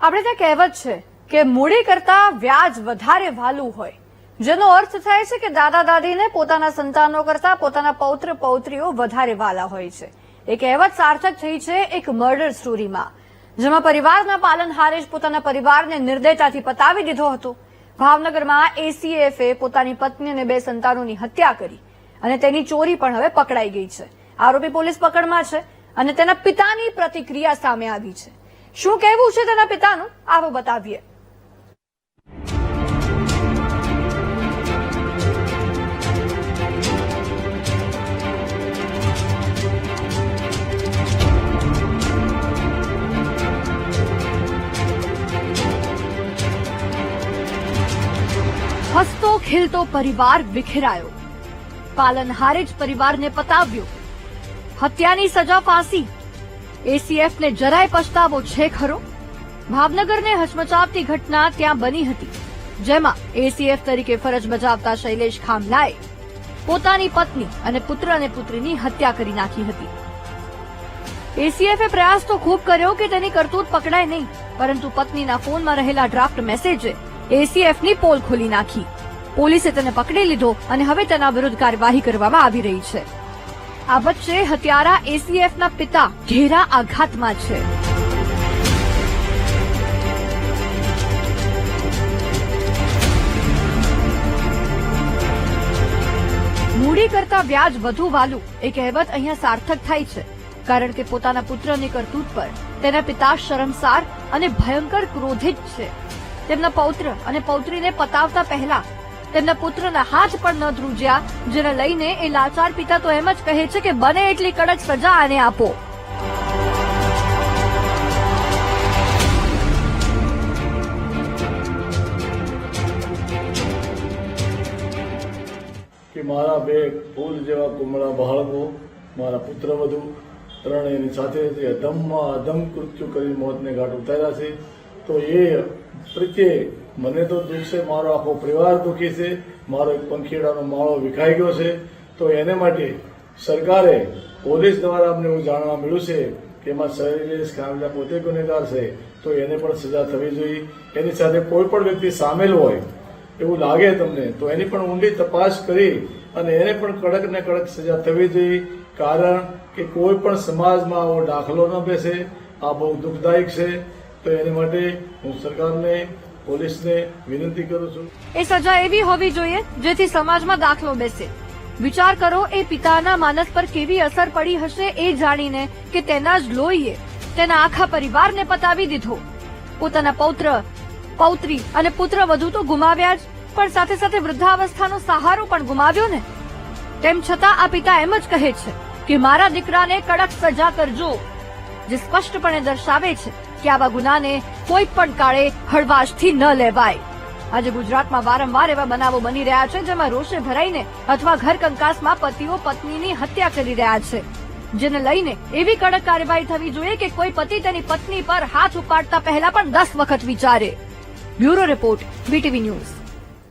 આપણે ત્યાં કહેવત છે કે મૂડી કરતા વ્યાજ વધારે વાલું હોય. જેનો અર્થ થાય છે કે દાદા દાદીને પોતાના સંતાનો કરતા પોતાના પૌત્ર પૌત્રીઓ વધારે વાલા હોય છે. એ કહેવત સાર્થક થઈ છે એક મર્ડર સ્ટોરીમાં જેમાં પરિવારના પાલનહારે જ પોતાના પરિવારને નિર્દયતાથી પતાવી દીધો હતો. ભાવનગરમાં એસીએફે પોતાની પત્ની અને બે સંતાનોની હત્યા કરી અને તેની ચોરી પણ હવે પકડાઈ ગઈ છે. આરોપી પોલીસ પકડમાં છે અને તેના પિતાની પ્રતિક્રિયા સામે આવી છે. શું કહેવું છે તેના પિતાનું? આવો બતાવીએ. હસતો ખીલતો પરિવાર વિખેરાયો. પાલનહારે જ પરિવારને પતાવ્યો. હત્યાની સજા ફાંસી. એસીએફને જરાય પછતાવો છે ખરો? ભાવનગરને હચમચાવતી ઘટના ત્યાં બની હતી, જેમાં એસીએફ તરીકે ફરજ બજાવતા શૈલેષ ખામલાએ પોતાની પત્ની અને પુત્ર અને પુત્રીની હત્યા કરી નાખી હતી. એસીએફે પ્રયાસ તો ખૂબ કર્યો કે તેની કરતૂત પકડાય નહીં, પરંતુ પત્નીના ફોનમાં રહેલા ડ્રાફ્ટ મેસેજે એસીએફની પોલ ખોલી નાખી. પોલીસે તેને પકડી લીધો અને હવે તેના વિરુદ્ધ કાર્યવાહી કરવામાં આવી રહી છે. આ વચ્ચે હત્યારા એસીએફના પિતા ઘેરા આઘાતમાં છે. મૂડી કરતા વ્યાજ વધુ વાલું એ કહેવત અહીંયા સાર્થક થાય છે, કારણ કે પોતાના પુત્રની કરતૂત પર તેના પિતા શરમસાર અને ભયંકર ક્રોધિત છે. તેમના પૌત્ર અને પૌત્રીને પતાવતા પહેલા તેમના પુત્રના હાથ પણ ન ધ્રુજ્યા, જેને લઈને એ લાચાર પિતા તો એમ જ કહે છે કે બને એટલી કડક સજા આને આપો. કે મારા બે ફૂલ જેવા કુમળા બાળકો, મારા પુત્ર વધુ, ત્રણેયની સાથે અધમમાં અધમ કૃત્યુ કરી મોતને ઘાટ ઉતાર્યા છે. તો એ પ્રત્યે મને તો દુઃખ મારો આખો પરિવાર દુઃખી છે, મારો એક પંખીડાનો માળો વિખાઈ ગયો છે. તો એને માટે સરકારે પોલીસ દ્વારા અમને એવું જાણવા મળ્યું છે કે એમાં શૈલેષ કામલા પોતે ગુનેગાર છે, તો એને પણ સજા થવી જોઈએ. એની સાથે કોઈ પણ વ્યક્તિ સામેલ હોય એવું લાગે તમને, તો એની પણ ઊંડી તપાસ કરી અને એને પણ કડક ને કડક સજા થવી જોઈએ. કારણ કે કોઈ પણ સમાજમાં આવો દાખલો ન બેસે, આ બહુ દુઃખદાયક છે. તો એની માટે હું સરકારને, પોલીસને વિનંતી કરું છું. એ સજા એવી હોવી જોઈએ જેથી સમાજમાં દાખલો બેસે. વિચાર કરો એ પિતાના માનસ પર કેવી અસર પડી હશે એ જાણીને કે તેના જ લોહીએ તેના આખા પરિવારને પતાવી દીધો. પોતાના પૌત્ર, પૌત્રી અને પુત્ર વધુ તો ગુમાવ્યા જ, પણ સાથે સાથે વૃદ્ધાવસ્થાનો સહારો પણ ગુમાવ્યો ને? તેમ છતાં આ પિતા એમ જ કહે છે કે મારા દીકરાને કડક સજા કરજો, જે સ્પષ્ટપણે દર્શાવે છે. કે આવા ગુનાને કોઈ પણ કાળે હળવાશથી ન લેવાય. આજે ગુજરાતમાં વારંવાર એવા બનાવો બની રહ્યા છે જેમાં રોષે ભરાઈને અથવા ઘર કંકાસમાં પતિઓ પત્નીની હત્યા કરી રહ્યા છે. જેને લઈને એવી કડક કાર્યવાહી થવી જોઈએ કે કોઈ પતિ તેની પત્ની પર હાથ ઉપાડતા પહેલા પણ દસ વખત વિચારે. Bureau report BTV news.